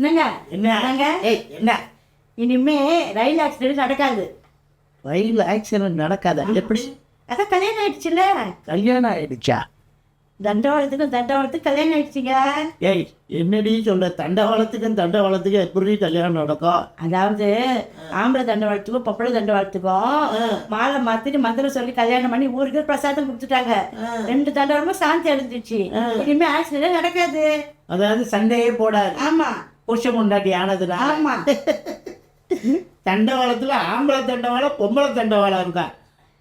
என்னங்க? என்ன? என்னங்க? ஏய் என்ன? இனிமே ரயில் ஆக்சிடென்ட் நடக்காது. ரயில் ஆக்சிடென்ட் நடக்காத? எப்படி? அதான் கல்யாணம் ஆயிடுச்சுல்ல? கல்யாணம் ஆயிடுச்சா? தண்டவாளத்துக்கும் தண்டவாளத்துக்கு கல்யாணம் ஆயிடுச்சுங்க. ஏய் என்னடி சொல்ற? தண்டவாளத்துக்கும் தண்டவாளத்துக்கும் எப்படி கல்யாணம் நடக்கும்? அதாவது ஆம்பளை தண்டவாளத்துக்கும் பொம்பளை தண்டவாளத்துக்கும் மாலை மாத்திட்டு மந்திரம் சொல்லி கல்யாணம் பண்ணி ஊருக்கு பிரசாதம் கொடுத்துட்டாங்க. ரெண்டு தண்டவாளமும் சாந்தி அடைஞ்சிச்சு இனிமே ஆக்சிடென்ட் நடக்காது. அதாவது சண்டையே போடாது. ஆமா. புருஷ முண்டாட்டி ஆனதுனா ஆமா. தண்டவாளத்துல ஆம்பளை தண்டவாளம் பொம்பளை தண்டவாளம் இருக்கா?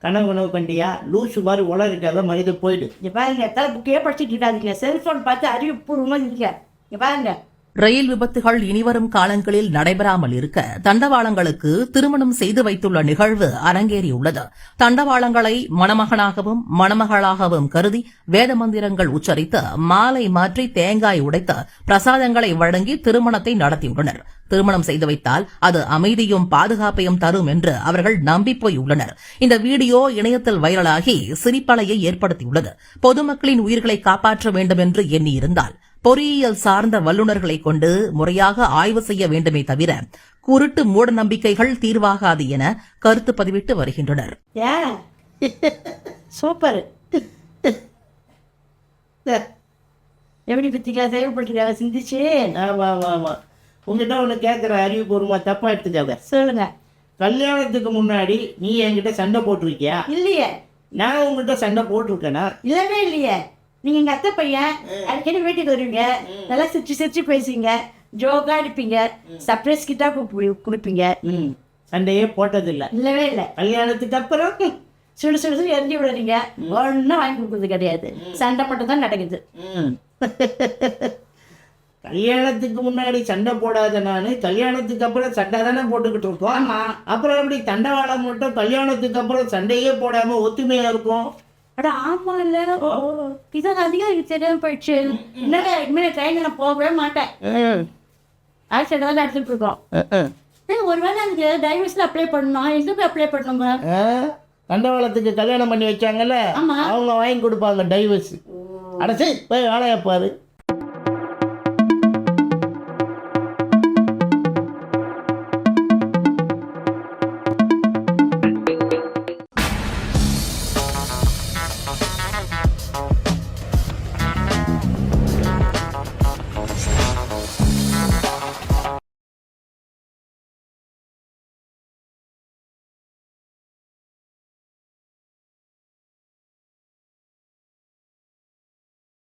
கனவு கனவு பண்ணியா லூசு மாதிரி உலகிட்டாத மனித போயிடு. இங்க பாருங்க எத்தனை புக்கையே படிச்சுட்டு செல்போன் பார்த்து அறிவுபூர்வமா இருக்க இங்க பாருங்க. ரயில் விபத்துகள் இனிவரும் காலங்களில் நடைபெறாமல் இருக்க தண்டவாளங்களுக்கு திருமணம் செய்து வைத்துள்ள நிகழ்வு அரங்கேறியுள்ளது. தண்டவாளங்களை மணமகனாகவும் மணமகளாகவும் கருதி வேத மந்திரங்கள் உச்சரித்து மாலை மாற்றி தேங்காய் உடைத்து பிரசாதங்களை வழங்கி திருமணத்தை நடத்தியுள்ளனர். திருமணம் செய்து வைத்தால் அது அமைதியும் பாதுகாப்பையும் தரும் என்று அவர்கள் நம்பி போயுள்ளனர் இந்த வீடியோ இணையத்தில் வைரலாகி சிரிப்பலையை ஏற்படுத்தியுள்ளது. பொதுமக்களின் உயிர்களை காப்பாற்ற வேண்டும் என்று எண்ணியிருந்தால் பொறியியல் சார்ந்த வல்லுநர்களை கொண்டு முறையாக ஆய்வு செய்ய வேண்டுமே தவிர குருட்டு மூட நம்பிக்கைகள் தீர்வாகாது என கருத்து பதிவிட்டு வருகின்றனர். சூப்பர். எப்படி பத்திக்கா செயல்பட்டுருக்காங்க சிந்திச்சு ஆமா ஆமா ஆமா. உங்ககிட்ட ஒன்று கேட்குற அறிவுபூர்வமாக தப்பா எடுத்துக்காத சொல்லுங்க. கல்யாணத்துக்கு முன்னாடி நீ என்கிட்ட சண்டை போட்டிருக்கியா? இல்லையே. நான் உங்ககிட்ட சண்டை போட்டிருக்கேனா? இல்லவே இல்லையே. நீங்க எங்க அத்தை பையன் அடிக்கடி வீட்டுக்கு வருவீங்க. நல்லா சிரிச்சு சிரிச்சு பேசுவீங்க. ஜோக்கா அடிப்பீங்க. சர்ப்ரைஸ் கிட்டா கொடுப்பீங்க. சண்டையே போட்டதில்லை. இல்லவே இல்லை. கல்யாணத்துக்கு அப்புறம் சுடு சுடு சுடு எரிஞ்சு விடுறீங்க. ஒன்றும் வாங்கி கொடுக்குறது கிடையாது. சண்டை மட்டும் தான் நடக்குது. கல்யாணத்துக்கு முன்னாடி சண்டை போடாத நான் கல்யாணத்துக்கு அப்புறம் சண்டை தானே போட்டுக்கிட்டு இருக்கோம். அப்புறம் எப்படி தண்டவாளம் மட்டும் கல்யாணத்துக்கு அப்புறம் சண்டையே போடாம ஒத்துமையா இருக்கும்? அட ஆமா இல்ல இதான் அதிகம் எனக்கு தெரியாம போயிடுச்சு. என்னடா இனிமேல் ட்ரெயினில் நான் போகவே மாட்டேன். ஆக்சிடென்ட் தான் எடுத்துட்டு இருக்கோம். ஒருவேளை அதுக்கு டைவர்ஸ்ல அப்ளை பண்ணணும்? எங்க போய் அப்ளை பண்ணணுங்க? தண்டவாளத்துக்கு கல்யாணம் பண்ணி வச்சாங்கல்ல. அவங்க வாங்கி கொடுப்பாங்க டைவர்ஸ் அட சரி போய் வேலையை பாரு.